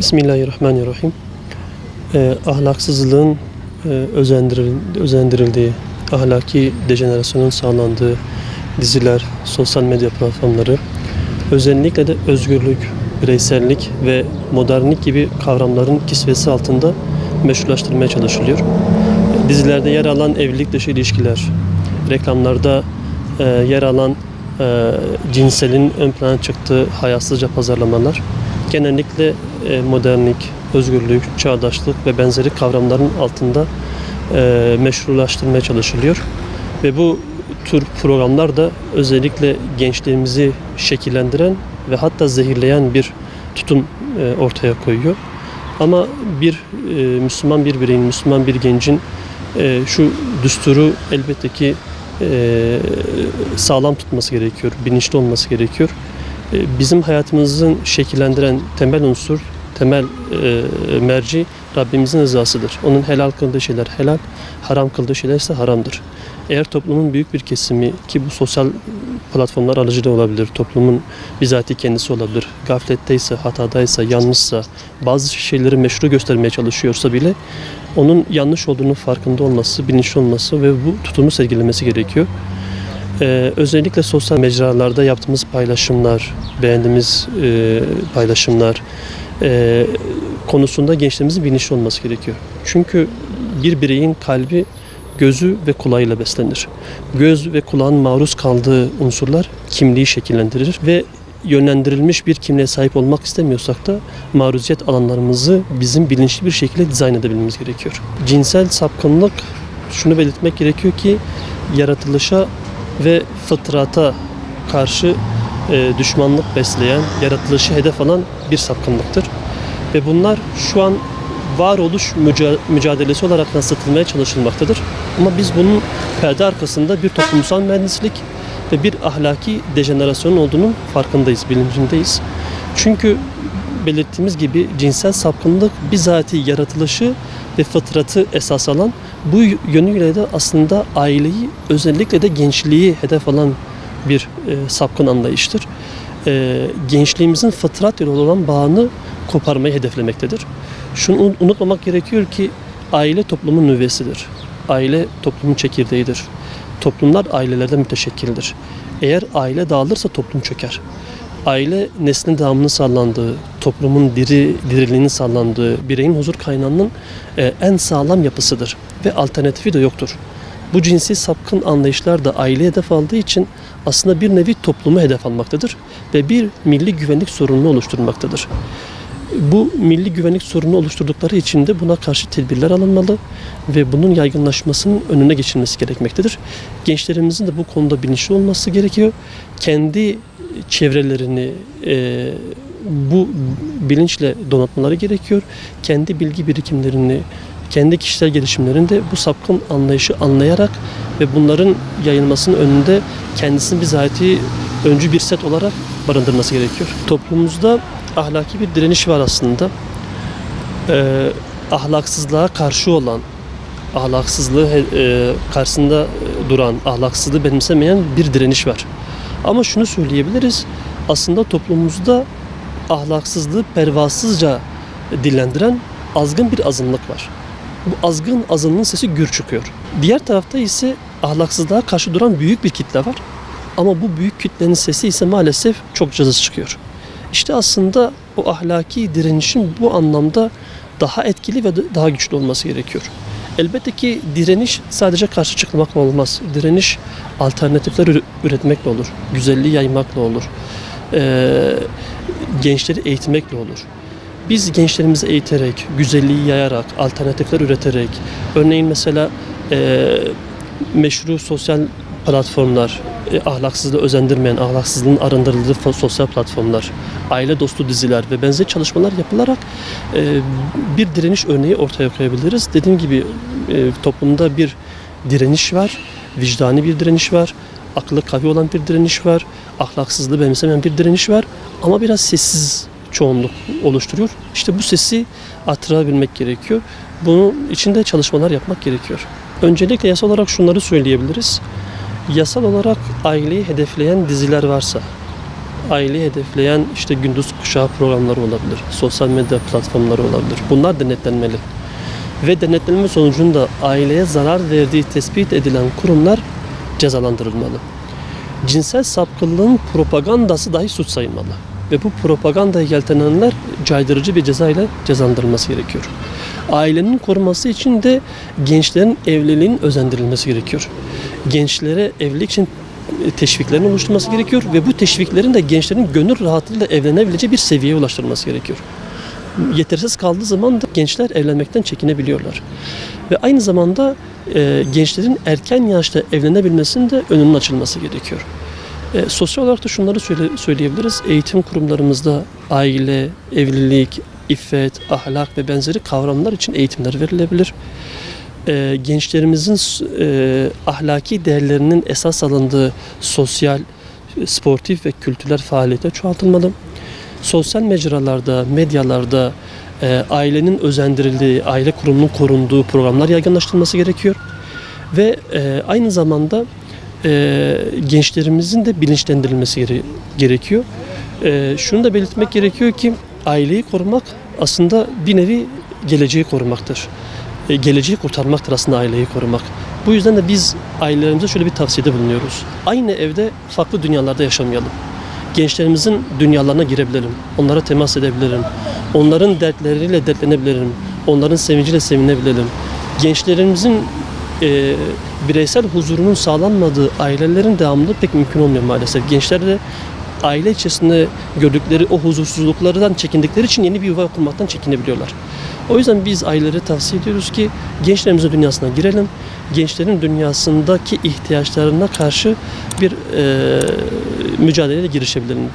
Bismillahirrahmanirrahim. Ee, ahlaksızlığın e, özendiril- özendirildiği, ahlaki dejenerasyonun sağlandığı diziler, sosyal medya platformları, özellikle de özgürlük, bireysellik ve modernlik gibi kavramların kisvesi altında meşrulaştırmaya çalışılıyor. Dizilerde yer alan evlilik dışı ilişkiler, reklamlarda e, yer alan e, cinselin ön plana çıktığı hayasızca pazarlamalar genellikle e, modernlik, özgürlük, çağdaşlık ve benzeri kavramların altında e, meşrulaştırmaya çalışılıyor. Ve bu tür programlar da özellikle gençliğimizi şekillendiren ve hatta zehirleyen bir tutum e, ortaya koyuyor. Ama bir Müslüman bir bireyin, Müslüman bir gencin şu düsturu elbette ki sağlam tutması gerekiyor, bilinçli olması gerekiyor. E, bizim hayatımızın şekillendiren temel unsur, temel e, merci Rabbimizin rızasıdır. Onun helal kıldığı şeyler helal, haram kıldığı şeyler ise haramdır. Eğer toplumun büyük bir kesimi ki bu sosyal platformlar aracılığıyla olabilir, toplumun bizatihi kendisi olabilir, gafletteyse, hatadaysa, yanlışsa, bazı şeyleri meşru göstermeye çalışıyorsa bile onun yanlış olduğunun farkında olması, bilinçli olması ve bu tutumu sergilemesi gerekiyor. Ee, özellikle sosyal mecralarda yaptığımız paylaşımlar, beğendiğimiz e, paylaşımlar e, konusunda gençlerimizin bilinçli olması gerekiyor. Çünkü bir bireyin kalbi gözü ve kulağıyla beslenir. Göz ve kulağın maruz kaldığı unsurlar kimliği şekillendirir ve yönlendirilmiş bir kimliğe sahip olmak istemiyorsak da maruziyet alanlarımızı bizim bilinçli bir şekilde dizayn edebilmemiz gerekiyor. Cinsel sapkınlık şunu belirtmek gerekiyor ki yaratılışa ve fıtrata karşı e, düşmanlık besleyen, yaratılışı hedef alan bir sapkınlıktır. Ve bunlar şu an varoluş müca- mücadelesi olarak yansıtılmaya çalışılmaktadır. Ama biz bunun perde arkasında bir toplumsal mühendislik ve bir ahlaki dejenerasyon olduğunun farkındayız, bilincindeyiz. Çünkü belirttiğimiz gibi cinsel sapkınlık bizatihi yaratılışı ve fıtratı esas alan bu yönüyle de aslında aileyi özellikle de gençliği hedef alan bir e, sapkın anlayıştır. E, gençliğimizin fıtrat ile olan bağını koparmayı hedeflemektedir. Şunu un- unutmamak gerekiyor ki aile toplumun nüvesidir. Aile toplumun çekirdeğidir. Toplumlar ailelerden müteşekkildir. Eğer aile dağılırsa toplum çöker. Aile neslin devamının sağlandığı, toplumun diri diriliğinin sağlandığı, bireyin huzur kaynağının e, en sağlam yapısıdır ve alternatifi de yoktur. Bu cinsi sapkın anlayışlar da aile hedef aldığı için aslında bir nevi toplumu hedef almaktadır ve bir milli güvenlik sorununu oluşturmaktadır. Bu milli güvenlik sorunu oluşturdukları için de buna karşı tedbirler alınmalı ve bunun yaygınlaşmasının önüne geçilmesi gerekmektedir. Gençlerimizin de bu konuda bilinçli olması gerekiyor. Kendi çevrelerini e, bu bilinçle donatmaları gerekiyor. Kendi bilgi birikimlerini, kendi kişisel gelişimlerini de bu sapkın anlayışı anlayarak ve bunların yayılmasının önünde kendisini bizatihi öncü bir set olarak barındırması gerekiyor. Toplumumuzda ahlaki bir direniş var aslında. Ee, ahlaksızlığa karşı olan, ahlaksızlığı e, karşısında duran, ahlaksızlığı benimsemeyen bir direniş var. Ama şunu söyleyebiliriz, aslında toplumumuzda ahlaksızlığı pervasızca dillendiren azgın bir azınlık var. Bu azgın azınlığın sesi gür çıkıyor. Diğer tarafta ise ahlaksızlığa karşı duran büyük bir kitle var. Ama bu büyük kitlenin sesi ise maalesef çok cazız çıkıyor. İşte aslında o ahlaki direnişin bu anlamda daha etkili ve daha güçlü olması gerekiyor. Elbette ki direniş sadece karşı çıkmakla olmaz. Direniş alternatifler üre- üretmekle olur. Güzelliği yaymakla olur. Ee, gençleri eğitmekle olur. Biz gençlerimizi eğiterek, güzelliği yayarak, alternatifler üreterek, örneğin mesela e, meşru sosyal platformlar, e, ahlaksızlığı özendirmeyen, ahlaksızlığın arındırıldığı sosyal platformlar, aile dostu diziler ve benzeri çalışmalar yapılarak e, bir direniş örneği ortaya koyabiliriz. Dediğim gibi e, toplumda bir direniş var, vicdani bir direniş var, aklı kavi olan bir direniş var, ahlaksızlığı benimsemeyen bir direniş var ama biraz sessiz çoğunluk oluşturuyor. İşte bu sesi artırabilmek gerekiyor. Bunun için de çalışmalar yapmak gerekiyor. Öncelikle yasal olarak şunları söyleyebiliriz. Yasal olarak aileyi hedefleyen diziler varsa, aileyi hedefleyen işte gündüz kuşağı programları olabilir, sosyal medya platformları olabilir. Bunlar denetlenmeli. Ve denetlenme sonucunda aileye zarar verdiği tespit edilen kurumlar cezalandırılmalı. Cinsel sapkınlığın propagandası dahi suç sayılmalı. Ve bu propagandayı yeltenenler caydırıcı bir ceza ile cezalandırılması gerekiyor. Ailenin koruması için de gençlerin evliliğinin özendirilmesi gerekiyor. Gençlere evlilik için teşviklerin oluşturulması gerekiyor ve bu teşviklerin de gençlerin gönül rahatlığıyla evlenebileceği bir seviyeye ulaştırılması gerekiyor. Yetersiz kaldığı zaman da gençler evlenmekten çekinebiliyorlar. Ve aynı zamanda e, gençlerin erken yaşta evlenebilmesinin de önünün açılması gerekiyor. E, sosyal olarak da şunları söyle, söyleyebiliriz. Eğitim kurumlarımızda aile, evlilik, iffet, ahlak ve benzeri kavramlar için eğitimler verilebilir. E, gençlerimizin e, ahlaki değerlerinin esas alındığı sosyal, sportif ve kültürel faaliyete çoğaltılmalı. Sosyal mecralarda, medyalarda e, ailenin özendirildiği, aile kurumunun korunduğu programlar yaygınlaştırılması gerekiyor. Ve e, aynı zamanda e, gençlerimizin de bilinçlendirilmesi gere- gerekiyor. E, şunu da belirtmek gerekiyor ki aileyi korumak aslında bir nevi geleceği korumaktır. E, geleceği kurtarmaktır aslında aileyi korumak. Bu yüzden de biz ailelerimize şöyle bir tavsiyede bulunuyoruz. Aynı evde farklı dünyalarda yaşamayalım. Gençlerimizin dünyalarına girebilirim. Onlara temas edebilirim. Onların dertleriyle dertlenebilirim. Onların sevinciyle sevinebilirim. Gençlerimizin e, bireysel huzurunun sağlanmadığı ailelerin devamlı pek mümkün olmuyor maalesef. Gençler de aile içerisinde gördükleri o huzursuzluklardan çekindikleri için yeni bir yuva kurmaktan çekinebiliyorlar. O yüzden biz ailelere tavsiye ediyoruz ki gençlerimizin dünyasına girelim. Gençlerin dünyasındaki ihtiyaçlarına karşı bir e, mücadeleye girişebilelim.